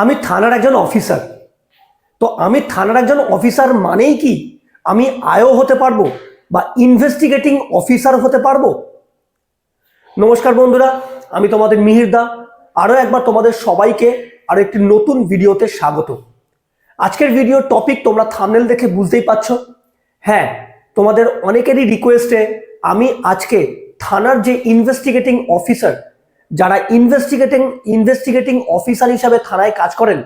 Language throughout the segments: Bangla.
আমি থানার একজন অফিসার তো আমি থানার একজন অফিসার মানেই কি? আমি আয়ও হতে পারব বা ইনভেস্টিগেটিং অফিসার হতে পারব? নমস্কার বন্ধুরা, আমি তোমাদের মিহিরদা আরও একবার তোমাদের সবাইকে আরও একটি নতুন ভিডিওতে স্বাগত। আজকের ভিডিওর টপিক তোমরা থামনেল দেখে বুঝতেই পারছ। হ্যাঁ তোমাদের অনেকেরই রিকোয়েস্টে আমি আজকে থানার যে ইনভেস্টিগেটিং অফিসার যারা ইনভেস্টিগেটিং ইনভেস্টিগেটিং অফিসার হিসাবে থানায় কাজ করেন,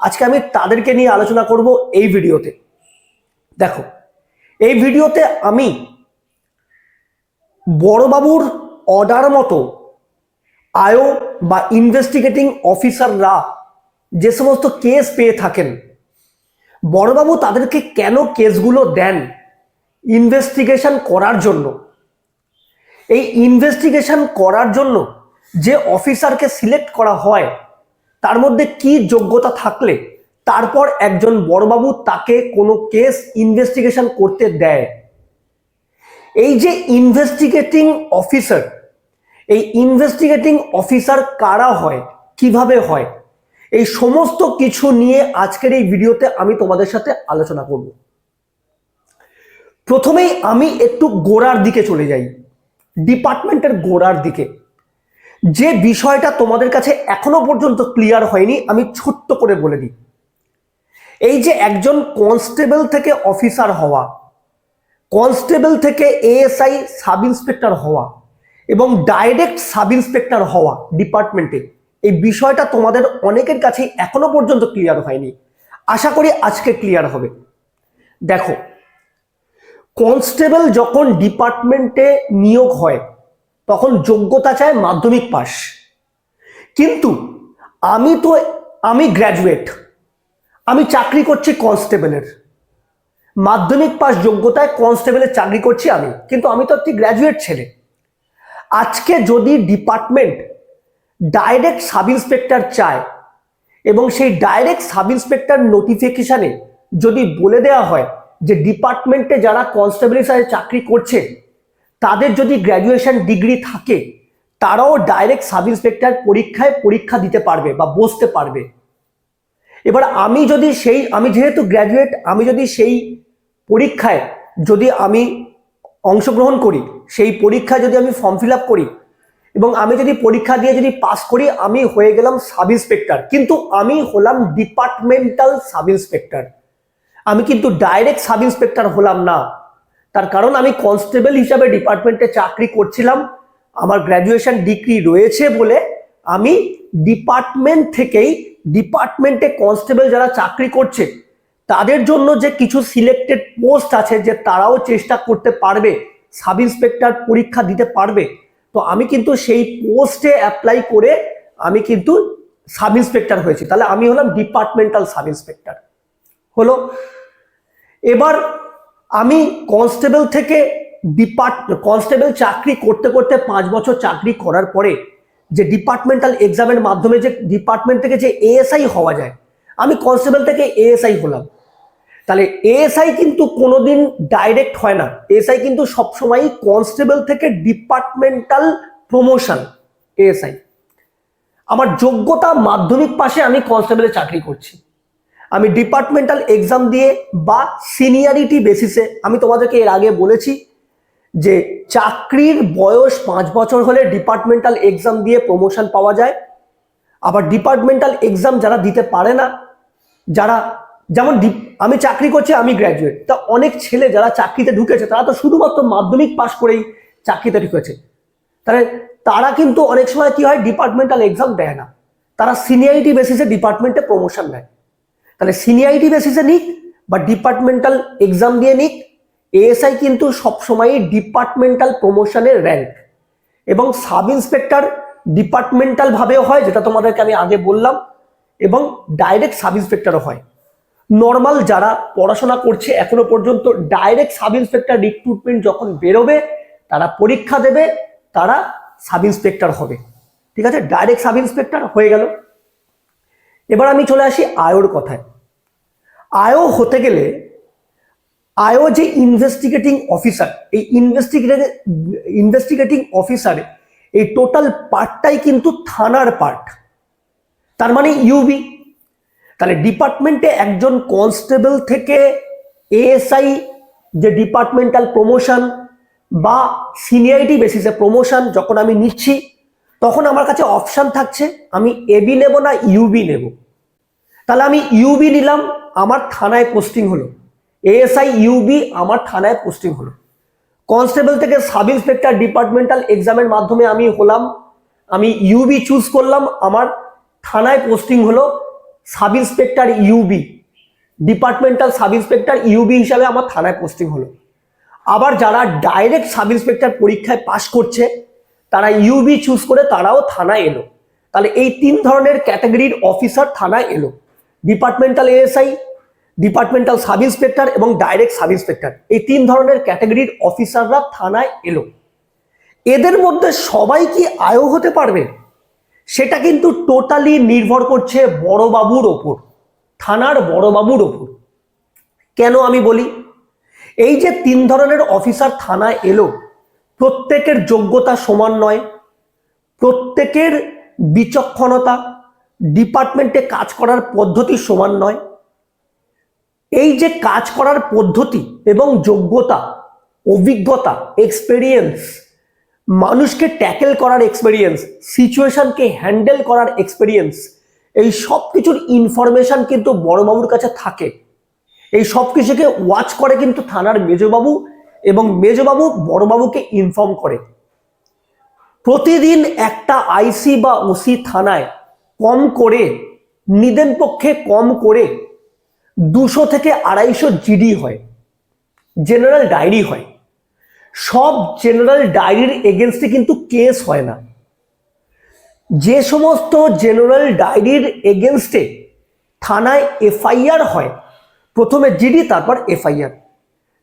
আজকে আমি তাদেরকে নিয়ে আলোচনা করব এই ভিডিওতে। দেখো, এই ভিডিওতে আমি বড়বাবুর অর্ডার মতো আয়ো বা ইনভেস্টিগেটিং অফিসাররা যে সমস্ত কেস পেয়ে থাকেন, বড়বাবু তাদেরকে কেন কেসগুলো দেন ইনভেস্টিগেশন করার জন্য? এই ইনভেস্টিগেশন করার জন্য যে অফিসারকে সিলেক্ট করা হয়, তার মধ্যে কি যোগ্যতা থাকলে, তারপর একজন বড়বাবু তাকে কোনো কেস ইনভেস্টিগেশন করতে দেয়। এই যে ইনভেস্টিগেটিং অফিসার এই ইনভেস্টিগেটিং অফিসার কারা হয়, কীভাবে হয়, এই সমস্ত কিছু নিয়ে আজকের এই ভিডিওতে আমি তোমাদের সাথে আলোচনা করব। প্রথমেই আমি একটু গোড়ার দিকে চলে যাই, ডিপার্টমেন্টের গোড়ার দিকে। যে বিষয়টা তোমাদের কাছে এখনও পর্যন্ত ক্লিয়ার হয়নি, আমি ছোট্ট করে বলে দিই। এই যে একজন কনস্টেবল থেকে অফিসার হওয়া কনস্টেবল থেকে এএসআই সাব ইন্সপেক্টর হওয়া এবং ডাইরেক্ট সাব ইন্সপেক্টর হওয়া ডিপার্টমেন্টে এই বিষয়টা তোমাদের অনেকের কাছেই এখনও পর্যন্ত ক্লিয়ার হয়নি। আশা করি আজকে ক্লিয়ার হবে। দেখো কনস্টেবল যখন ডিপার্টমেন্টে নিয়োগ হয় তখন যোগ্যতা চায় মাধ্যমিক পাস কিন্তু আমি তো, আমি গ্র্যাজুয়েট আমি চাকরি করছি কনস্টেবলের মাধ্যমিক পাস যোগ্যতায় কনস্টেবলের চাকরি করছি আমি, কিন্তু আমি তো একটি গ্র্যাজুয়েট ছেলে। আজকে যদি ডিপার্টমেন্ট ডাইরেক্ট সাব ইন্সপেক্টর চায় এবং সেই ডাইরেক্ট সাব ইন্সপেক্টর নোটিফিকেশানে যদি বলে দেওয়া হয় যে ডিপার্টমেন্টে যারা কনস্টেবল হিসাবে চাকরি করছে তাদের যদি গ্র্যাজুয়েশন ডিগ্রি থাকে, তারাও ডাইরেক্ট সাব ইন্সপেক্টর পরীক্ষায় পরীক্ষা দিতে পারবে বা বসতে পারবে। এবার আমি যদি সেই, আমি যেহেতু গ্র্যাজুয়েট আমি যদি সেই পরীক্ষায় যদি আমি অংশগ্রহণ করি, সেই পরীক্ষায় যদি আমি ফর্ম ফিল আপ করি এবং আমি যদি পরীক্ষা দিয়ে যদি পাস করি, আমি হয়ে গেলাম সাব ইন্সপেক্টর কিন্তু আমি হলাম ডিপার্টমেন্টাল সাব ইন্সপেক্টর আমি কিন্তু ডাইরেক্ট সাব ইন্সপেক্টর হলাম না। তার কারণ আমি কনস্টেবল হিসাবে ডিপার্টমেন্টে চাকরি করছিলাম। আমার গ্র্যাজুয়েশন ডিগ্রি রয়েছে বলে আমি ডিপার্টমেন্ট থেকেই ডিপার্টমেন্টে কনস্টেবল যারা চাকরি করছে, তাদের জন্য যে কিছু সিলেক্টেড পোস্ট আছে যে তারাও চেষ্টা করতে পারবে সাব ইন্সপেক্টর পরীক্ষা দিতে পারবে, তো আমি কিন্তু সেই পোস্টে অ্যাপ্লাই করে আমি কিন্তু সাব ইন্সপেক্টর হয়েছি। তাহলে আমি হলাম ডিপার্টমেন্টাল সাব ইন্সপেক্টর হলো, এবার আমি কনস্টেবল থেকে ডিপার্ট, কনস্টেবল চাকরি করতে করতে পাঁচ বছর চাকরি করার পরে যে ডিপার্টমেন্টাল এক্সামের মাধ্যমে যে ডিপার্টমেন্ট থেকে যে এএসআই হওয়া যায়, আমি কনস্টেবল থেকে এএসআই হলাম। তাহলে এএসআই কিন্তু কোনোদিন ডাইরেক্ট হয় না। এএসআই কিন্তু সবসময়ই কনস্টেবল থেকে ডিপার্টমেন্টাল প্রমোশন, এএসআই। আমার যোগ্যতা মাধ্যমিক পাশে আমি কনস্টেবলে চাকরি করছি। আমি ডিপার্টমেন্টাল এক্সাম দিয়ে বা সিনিয়রিটি বেসিসে আমি তোমাদেরকে এর আগে বলেছি যে চাকরির বয়স পাঁচ বছর হলে ডিপার্টমেন্টাল এক্সাম দিয়ে প্রমোশন পাওয়া যায়। আবার ডিপার্টমেন্টাল এক্সাম যারা দিতে পারে না, যারা যেমন আমি চাকরি করছি, আমি গ্র্যাজুয়েট তা অনেক ছেলে যারা চাকরিতে ঢুকেছে, তারা তো শুধুমাত্র মাধ্যমিক পাশ করেই চাকরিতে ঢুকেছে। তাহলে তারা কিন্তু অনেক সময় কি হয় ডিপার্টমেন্টাল এক্সাম দেয় না। তারা সিনিয়রিটি বেসিসে ডিপার্টমেন্টে প্রমোশন নেয়। তাহলে সিনিয়রিটি বেসিসে নিক বা ডিপার্টমেন্টাল এক্সাম দিয়ে নিক। এএসআই কিন্তু সবসময়ই ডিপার্টমেন্টাল প্রমোশনের র্যাঙ্ক এবং সাব ইন্সপেক্টর ডিপার্টমেন্টাল ভাবেও হয়, যেটা তোমাদেরকে আমি আগে বললাম, এবং ডাইরেক্ট সাব ইন্সপেক্টরও হয়। নর্মাল যারা পড়াশোনা করছে এখনও পর্যন্ত ডাইরেক্ট সাব ইন্সপেক্টর রিক্রুটমেন্ট যখন বেরোবে, তারা পরীক্ষা দেবে, তারা সাব ইন্সপেক্টর হবে। ঠিক আছে? ডাইরেক্ট সাব ইন্সপেক্টর হয়ে গেল। এবার আমি চলে আসি আয়োর কথায়। আয়ো হতে গেলে, আয়ো যে ইনভেস্টিগেটিং অফিসার এই ইনভেস্টিগেটিং ইনভেস্টিগেটিং অফিসার এই টোটাল পার্টটাই কিন্তু থানার পার্ট তার মানে ইউবি তাহলে ডিপার্টমেন্টে একজন কনস্টেবল থেকে এএসআই যে ডিপার্টমেন্টাল প্রমোশন বা সিনিয়রিটি বেসিসে প্রমোশন যখন আমি নিচ্ছি তখন আমার কাছে অপশান থাকছে, আমি এবি নেব না ইউবি নেব। তাহলে আমি ইউবি নিলাম, আমার থানায় পোস্টিং হলো। এএসআই ইউবি আমার থানায় পোস্টিং হলো। কনস্টেবল থেকে সাব ইন্সপেক্টর ডিপার্টমেন্টাল এক্সামের মাধ্যমে আমি হলাম, আমি ইউবি চুজ করলাম, আমার থানায় পোস্টিং হলো sub inspector UB departmental sub inspector UB হিসাবে আমার থানায় পোস্টিং হলো। আবার যারা ডাইরেক্ট সাব ইন্সপেক্টর পরীক্ষায় পাশ করছে তারা ইউবি চুজ করে তারাও থানায় এলো। তাহলে এই তিন ধরনের ক্যাটাগরির অফিসার থানায় এলো। Departmental ASI departmental sub inspector এবং ডাইরেক্ট সাব ইন্সপেক্টর এই তিন ধরনের ক্যাটাগরির অফিসাররা থানায় এলো। এদের মধ্যে সবাই কি আয়ো হতে পারবে? সেটা কিন্তু টোটালি নির্ভর করছে বড়বাবুর ওপর, থানার বড়বাবুর ওপর। কেন আমি বলি? এই যে তিন ধরনের অফিসার থানায় এলো প্রত্যেকের যোগ্যতা সমান নয়, প্রত্যেকের বিচক্ষণতা, ডিপার্টমেন্টে কাজ করার পদ্ধতি সমান নয়। এই যে কাজ করার পদ্ধতি এবং যোগ্যতা, অভিজ্ঞতা এক্সপেরিয়েন্স মানুষকে ট্যাকেল করার এক্সপেরিয়েন্স সিচুয়েশনকে হ্যান্ডেল করার এক্সপেরিয়েন্স এই সব কিছুর ইনফরমেশন কিন্তু বড়বাবুর কাছে থাকে। এই সব কিছুকে ওয়াচ করে কিন্তু থানার মেজবাবু এবং মেজবাবু বড়বাবুকে ইনফর্ম করে। প্রতিদিন একটা আইসি বা ওসি থানায় কম করে, নিদেন পক্ষে কম করে দুশো থেকে আড়াইশো জিডি হয়, জেনারেল ডায়েরি হয়। সব জেনারেল ডায়েরির এগেনস্টে কিন্তু কেস হয় না। যে সমস্ত জেনারেল ডায়েরির এগেনস্টে থানায় এফআইআর হয়, প্রথমে জিডি, তারপর এফআইআর।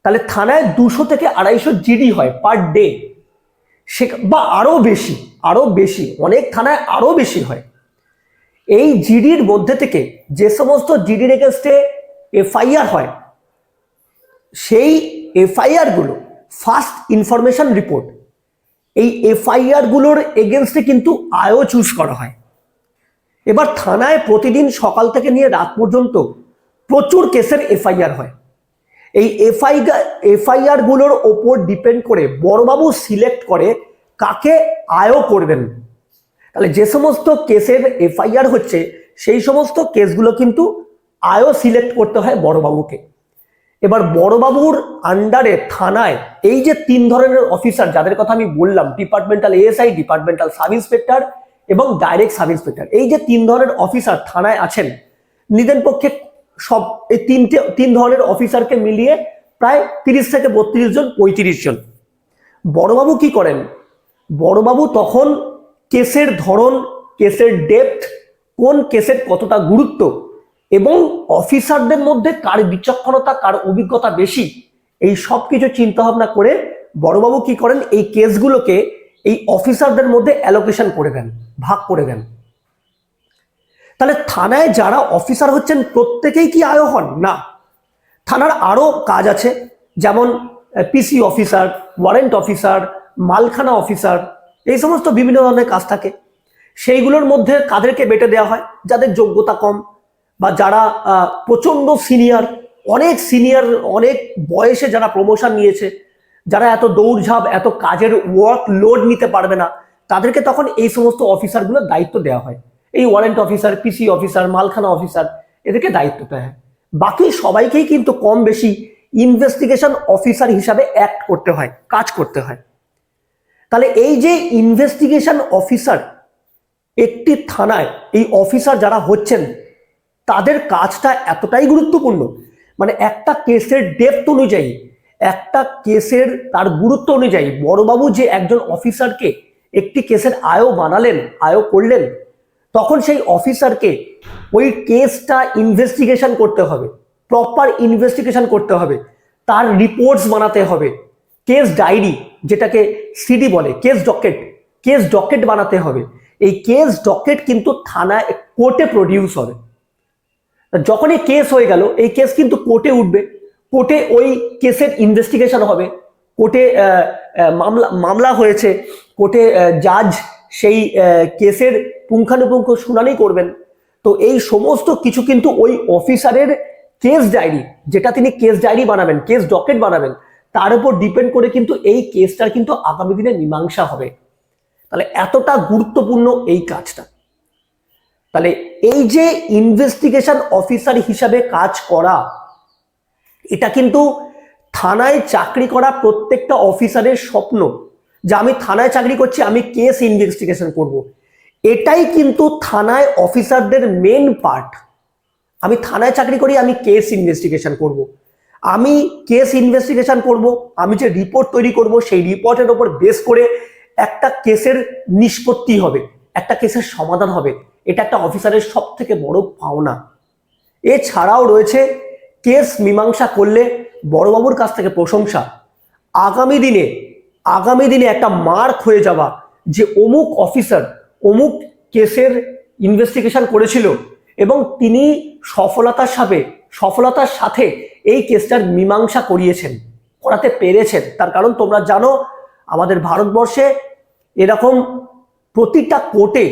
তাহলে থানায় দুশো থেকে আড়াইশো জিডি হয় পার ডে। সে বা আরও বেশি আরও বেশি, অনেক থানায় আরও বেশি হয়। এই জিডির মধ্যে থেকে যে সমস্ত জিডির এগেনস্টে এফআইআর হয়, সেই এফআইআরগুলো, ফার্স্ট ইনফরমেশন রিপোর্ট, এই এফআইআরগুলোর এগেনস্টে কিন্তু আয়ও চুজ করা হয়। এবার থানায় প্রতিদিন সকাল থেকে নিয়ে রাত পর্যন্ত প্রচুর কেসের এফআইআর হয়। এই এফআইআর এফআইআরগুলোর ওপর ডিপেন্ড করে বড়বাবু সিলেক্ট করে কাকে আয়ও করবেন। তাহলে যে সমস্ত কেসের এফআইআর হচ্ছে, সেই সমস্ত কেসগুলো কিন্তু আয়ও সিলেক্ট করতে হয় বড়বাবুকে। এবার বড়বাবুর আন্ডারে থানায় এই যে তিন ধরনের অফিসার যাদের কথা আমি বললাম departmental ASI departmental sub inspector এবং ডাইরেক্ট সাব ইন্সপেক্টর এই যে তিন ধরনের অফিসার থানায় আছেন নিদেন পক্ষে সব, এই তিনটে, তিন ধরনের অফিসারকে মিলিয়ে প্রায় তিরিশ থেকে বত্রিশ জন, পঁয়ত্রিশ জন। বড়বাবু কি করেন? বড়বাবু তখন কেসের ধরন, কেসের ডেপথ, কোন কেসের কতটা গুরুত্ব এবং অফিসারদের মধ্যে কার বিচক্ষণতা, কার অভিজ্ঞতা বেশি, এই সব কিছু চিন্তা ভাবনা করে বড়বাবু কি করেন? এই কেসগুলোকে এই অফিসারদের মধ্যে অ্যালোকেশন করে দেন, ভাগ করে দেন। তাহলে থানায় যারা অফিসার হচ্ছেন, প্রত্যেকেই কি আয় হন? না। থানার আরও কাজ আছে, যেমন পিসি অফিসার, ওয়ারেন্ট অফিসার, মালখানা অফিসার, এই সমস্ত বিভিন্ন ধরনের কাজ থাকে। সেইগুলোর মধ্যে কাদেরকে বেটে দেওয়া হয়, যাদের যোগ্যতা কম বা যারা প্রচণ্ড সিনিয়র, অনেক সিনিয়র, অনেক বয়সে যারা প্রমোশন নিয়েছে, যারা এত দৌড়ঝাঁপ, এত কাজের ওয়ার্ক লোড নিতে পারবে না, তাদেরকে তখন এই সমস্ত অফিসারগুলোর দায়িত্ব দেওয়া হয়। এই ওয়ারেন্ট অফিসার পিসি অফিসার মালখানা অফিসার এদেরকে দায়িত্ব দেওয়া হয়। বাকি সবাইকেই কিন্তু কম বেশি ইনভেস্টিগেশন অফিসার হিসাবে অ্যাক্ট করতে হয়, কাজ করতে হয়। তাহলে এই যে ইনভেস্টিগেশন অফিসার একটি থানায় এই অফিসার যারা হচ্ছেন, তাদের কাজটা এতটাই গুরুত্বপূর্ণ। মানে একটা কেসের ডেপথ অনুযায়ী, একটা কেসের তার গুরুত্ব অনুযায়ী, বড়বাবু যে একজন অফিসারকে একটি কেসের আয়ও বানালেন আয়ও করলেন তখন সেই অফিসারকে ওই কেসটা ইনভেস্টিগেশন করতে হবে প্রপার ইনভেস্টিগেশন করতে হবে, তার রিপোর্টস বানাতে হবে কেস ডায়েরি যেটাকে সিডি বলে কেস ডকেট কেস ডকেট বানাতে হবে। এই কেস ডকেট কিন্তু থানায় কোর্টে প্রডিউস হবে। যখনই কেস হয়ে গেল, এই কেস কিন্তু কোর্টে উঠবে। কোর্টে ওই কেসের ইনভেস্টিগেশন হবে। কোর্টে মামলা মামলা হয়েছে। কোর্টে জাজ সেই কেসের পুঙ্খানুপুঙ্খ শুনানি করবেন। তো এই সমস্ত কিছু কিন্তু ওই অফিসারের কেস ডায়েরি, যেটা তিনি কেস ডায়েরি বানাবেন, কেস ডকেট বানাবেন, তার উপর ডিপেন্ড করে কিন্তু এই কেসটার কিন্তু আগামী দিনে মীমাংসা হবে। তাহলে এতটা গুরুত্বপূর্ণ এই কাজটা। তাহলে এই যে ইনভেস্টিগেশন অফিসার হিসাবে কাজ করা, এটা কিন্তু থানায় চাকরি করা প্রত্যেকটা অফিসারের স্বপ্ন। যে আমি থানায় চাকরি করছি, আমি কেস ইনভেস্টিগেশন করব। এটাই কিন্তু থানায় অফিসারদের মেন পার্ট আমি থানায় চাকরি করি, আমি কেস ইনভেস্টিগেশন করব। আমি কেস ইনভেস্টিগেশন করব, আমি যে রিপোর্ট তৈরি করব, সেই রিপোর্টের ওপর বেস করে একটা কেসের নিষ্পত্তি হবে, একটা কেসের সমাধান হবে এটা একটা অফিসারের সব থেকে বড় পাওনা এছাড়াও রয়েছে কেস মীমাংসা করলে বড়বাবুর কাছ থেকে প্রশংসা আগামী দিনে আগামী দিনে একটা মার্ক হয়ে যাওয়া যে অমুক অফিসার অমুক কেসের ইনভেস্টিগেশন করেছিল এবং তিনি সফলতার সাথে সফলতার সাথে এই কেসটার মীমাংসা করিয়েছেন, করাতে পেরেছেন। তার কারণ তোমরা জানো, আমাদের ভারতবর্ষে এরকম প্রতিটা কোর্টে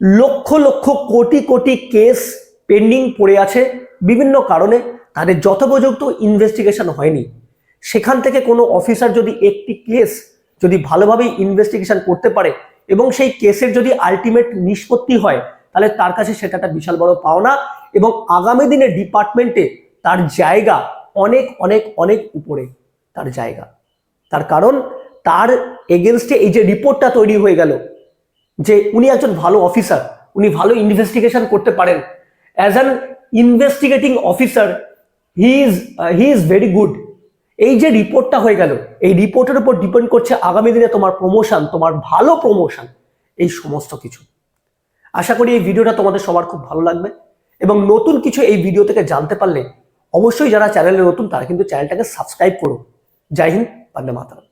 লক্ষ লক্ষ কোটি কোটি কেস পেন্ডিং পড়ে আছে। বিভিন্ন কারণে তাদের যথোপযুক্ত ইনভেস্টিগেশন হয়নি। সেখান থেকে কোনো অফিসার যদি একটি কেস যদি ভালোভাবে ইনভেস্টিগেশন করতে পারে এবং সেই কেসের যদি আলটিমেট নিষ্পত্তি হয়, তাহলে তার কাছে সেটা একটা বিশাল বড় পাওনা এবং আগামী দিনে ডিপার্টমেন্টে তার জায়গা অনেক অনেক অনেক উপরে তার জায়গা। তার কারণ তার এগেনস্টে এই যে রিপোর্টটা তৈরি হয়ে গেল যে উনি একজন ভালো অফিসার উনি ভালো ইনভেস্টিগেশন করতে পারেন। As an investigating officer he is he is very good এই যে রিপোর্টটা হয়ে গেল, এই রিপোর্টের উপর ডিপেন্ড করছে আগামী দিনে তোমার প্রমোশন তোমার ভালো প্রমোশন এই সমস্ত কিছু। আশা করি এই ভিডিওটা তোমাদের সবার খুব ভালো লাগবে এবং নতুন কিছু এই ভিডিও থেকে জানতে পারলে অবশ্যই যারা চ্যানেলে নতুন, তারা কিন্তু চ্যানেলটাকে সাবস্ক্রাইব করো। জয় হিন্দ, বন্দে মাতারাম।